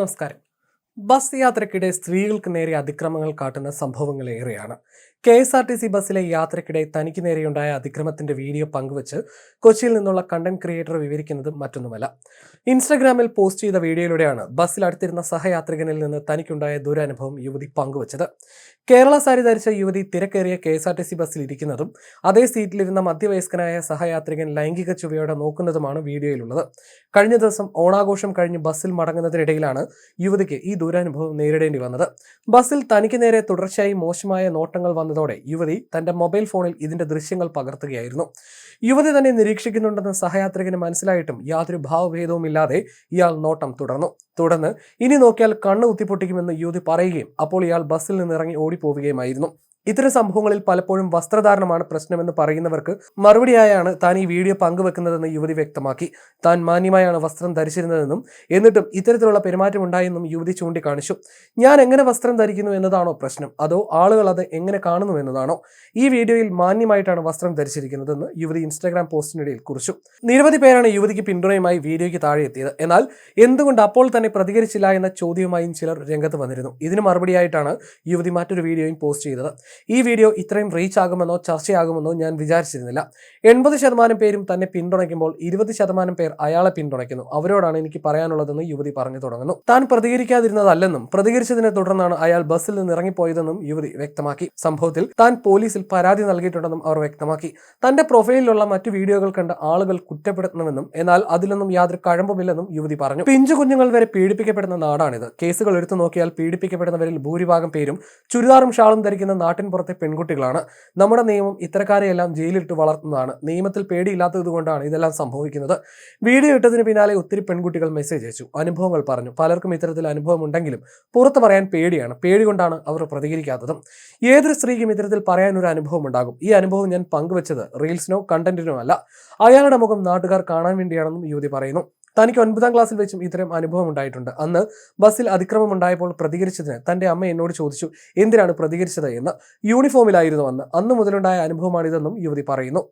നമസ്കാരം ബസ് യാത്രക്കിടെ സ്ത്രീകൾക്ക് നേരെ അതിക്രമങ്ങൾ കാട്ടുന്ന സംഭവങ്ങൾ ഏറെയാണ്. K S R T C ബസ്സിലെ യാത്രക്കിടെ തനിക്ക് നേരെയുണ്ടായ അതിക്രമത്തിന്റെ വീഡിയോ പങ്കുവച്ച് കൊച്ചിയിൽ നിന്നുള്ള കണ്ടന്റ് ക്രിയേറ്റർ വിവരിക്കുന്നത് മറ്റൊന്നുമല്ല. ഇൻസ്റ്റഗ്രാമിൽ പോസ്റ്റ് ചെയ്ത വീഡിയോയിലൂടെയാണ് ബസ്സിൽ അടുത്തിരുന്ന സഹയാത്രികനിൽ നിന്ന് തനിക്കുണ്ടായ ദുരനുഭവം യുവതി പങ്കുവച്ചത്. കേരള സാരി ധരിച്ച യുവതി തിരക്കേറിയ K S R T C ബസ്സിൽ ഇരിക്കുന്നതും അതേ സീറ്റിലിരുന്ന മധ്യവയസ്കനായ സഹയാത്രികൻ ലൈംഗിക ചുവയോടെ നോക്കുന്നതുമാണ് വീഡിയോയിലുള്ളത്. കഴിഞ്ഞ ദിവസം ഓണാഘോഷം കഴിഞ്ഞ് ബസ്സിൽ മടങ്ങുന്നതിനിടയിലാണ് യുവതിക്ക് ഈ ദുരനുഭവം നേരിടേണ്ടി വന്നത്. ബസ്സിൽ തനിക്ക് നേരെ തുടർച്ചയായി മോശമായ നോട്ടങ്ങൾ വന്നതോടെ യുവതി തന്റെ മൊബൈൽ ഫോണിൽ ഇതിന്റെ ദൃശ്യങ്ങൾ പകർത്തുകയായിരുന്നു. യുവതി തന്നെ നിരീക്ഷിക്കുന്നുണ്ടെന്ന് സഹയാത്രികന് മനസ്സിലായിട്ടും യാതൊരു ഭാവഭേദവും ഇല്ലാതെ ഇയാൾ നോട്ടം തുടർന്നു. തുടർന്ന് ഇനി നോക്കിയാൽ കണ്ണ് ഉത്തിപ്പൊട്ടിക്കുമെന്ന് യുവതി പറയുകയും അപ്പോൾ ഇയാൾ ബസ്സിൽ നിന്ന് ഇറങ്ങി ഓടിപ്പോവുകയുമായിരുന്നു. ഇത്തരം സംഭവങ്ങളിൽ പലപ്പോഴും വസ്ത്രധാരണമാണ് പ്രശ്നമെന്ന് പറയുന്നവർക്ക് മറുപടിയായാണ് താൻ ഈ വീഡിയോ പങ്കുവെക്കുന്നതെന്ന് യുവതി വ്യക്തമാക്കി. താൻ മാന്യമായാണ് വസ്ത്രം ധരിച്ചിരുന്നതെന്നും എന്നിട്ടും ഇത്തരത്തിലുള്ള പെരുമാറ്റം ഉണ്ടായെന്നും യുവതി ചൂണ്ടിക്കാണിച്ചു. ഞാൻ എങ്ങനെ വസ്ത്രം ധരിക്കുന്നു എന്നതാണോ പ്രശ്നം. അതോ ആളുകൾ അത് എങ്ങനെ കാണുന്നു എന്നതാണോ? ഈ വീഡിയോയിൽ മാന്യമായിട്ടാണ് വസ്ത്രം ധരിച്ചിരിക്കുന്നതെന്ന് യുവതി ഇൻസ്റ്റാഗ്രാം പോസ്റ്റിനിടയിൽ കുറിച്ചു. നിരവധി പേരാണ് യുവതിക്ക് പിന്തുണയുമായി വീഡിയോയ്ക്ക് താഴെ എത്തിയത്. എന്നാൽ എന്തുകൊണ്ട് അപ്പോൾ തന്നെ പ്രതികരിച്ചില്ല എന്ന ചോദ്യവുമായും ചിലർ രംഗത്ത് വന്നിരുന്നു. ഇതിന് മറുപടിയായിട്ടാണ് യുവതി മറ്റൊരു വീഡിയോയും പോസ്റ്റ് ചെയ്തത്. ഈ വീഡിയോ ഇത്രയും റീച്ച് ആകുമെന്നോ ചർച്ചയാകുമെന്നോ ഞാൻ വിചാരിച്ചിരുന്നില്ല. എൺപത് ശതമാനം പേരും തന്നെ പിന്തുണയ്ക്കുമ്പോൾ ഇരുപത് ശതമാനം പേർ അയാളെ പിന്തുണയ്ക്കുന്നു. അവരോടാണ് എനിക്ക് പറയാനുള്ളതെന്ന് യുവതി പറഞ്ഞു തുടങ്ങുന്നു. താൻ പ്രതികരിക്കാതിരുന്നതല്ലെന്നും പ്രതികരിച്ചതിനെ തുടർന്നാണ് അയാൾ ബസ്സിൽ നിന്ന് ഇറങ്ങിപ്പോയതെന്നും യുവതി വ്യക്തമാക്കി. സംഭവത്തിൽ താൻ പോലീസിൽ പരാതി നൽകിയിട്ടുണ്ടെന്നും അവർ വ്യക്തമാക്കി. തന്റെ പ്രൊഫൈലിലുള്ള മറ്റു വീഡിയോകൾ കണ്ട് ആളുകൾ കുറ്റപ്പെടുത്തണമെന്നും എന്നാൽ അതിലൊന്നും യാതൊരു കഴമ്പുമില്ലെന്നും യുവതി പറഞ്ഞു. പിഞ്ചു കുഞ്ഞുങ്ങൾ വരെ പീഡിപ്പിക്കപ്പെടുന്ന നാടാണിത്. കേസുകൾ എടുത്തു നോക്കിയാൽ പീഡിപ്പിക്കപ്പെടുന്നവരിൽ ഭൂരിഭാഗം പേരും ചുരിദാറും ഷാളും ധരിക്കുന്ന നാട്ടിൻ പുറത്തെ പെൺകുട്ടികളാണ്. നമ്മുടെ നിയമം ഇത്തരക്കാരെയെല്ലാം ജയിലിലിട്ട് വളർത്തുന്നതാണ്. നിയമത്തിൽ പേടിയില്ലാത്തത് കൊണ്ടാണ് ഇതെല്ലാം സംഭവിക്കുന്നത്. വീഡിയോ ഇട്ടതിന് പിന്നാലെ ഒത്തിരി പെൺകുട്ടികൾ മെസ്സേജ് അയച്ചു. അനുഭവങ്ങൾ പറഞ്ഞു. പലർക്കും ഇത്തരത്തിൽ അനുഭവം ഉണ്ടെങ്കിലും പുറത്ത് പറയാൻ പേടിയാണ്. പേടി കൊണ്ടാണ് അവർ പ്രതികരിക്കാത്തതും. ഏതൊരു സ്ത്രീക്കും ഇത്തരത്തിൽ പറയാൻ ഒരു അനുഭവം ഉണ്ടാകും. ഈ അനുഭവം ഞാൻ പങ്കുവച്ചത് റീൽസിനോ കണ്ടന്റിനോ അല്ല. അയാളുടെ മുഖം നാട്ടുകാർ കാണാൻ വേണ്ടിയാണെന്നും യുവതി പറയുന്നു. തനിക്ക് ഒൻപതാം ക്ലാസ്സിൽ വെച്ചും ഇത്തരം അനുഭവം ഉണ്ടായിട്ടുണ്ട്. അന്ന് ബസ്സിൽ അതിക്രമം ഉണ്ടായപ്പോൾ പ്രതികരിച്ചതിന് തന്റെ അമ്മ എന്നോട് ചോദിച്ചു എന്തിനാണ് പ്രതികരിച്ചത്? എന്ന് യൂണിഫോമിലായിരുന്നു അന്ന് അന്ന് മുതലുണ്ടായ അനുഭവമാണിതെന്നും യുവതി പറയുന്നു.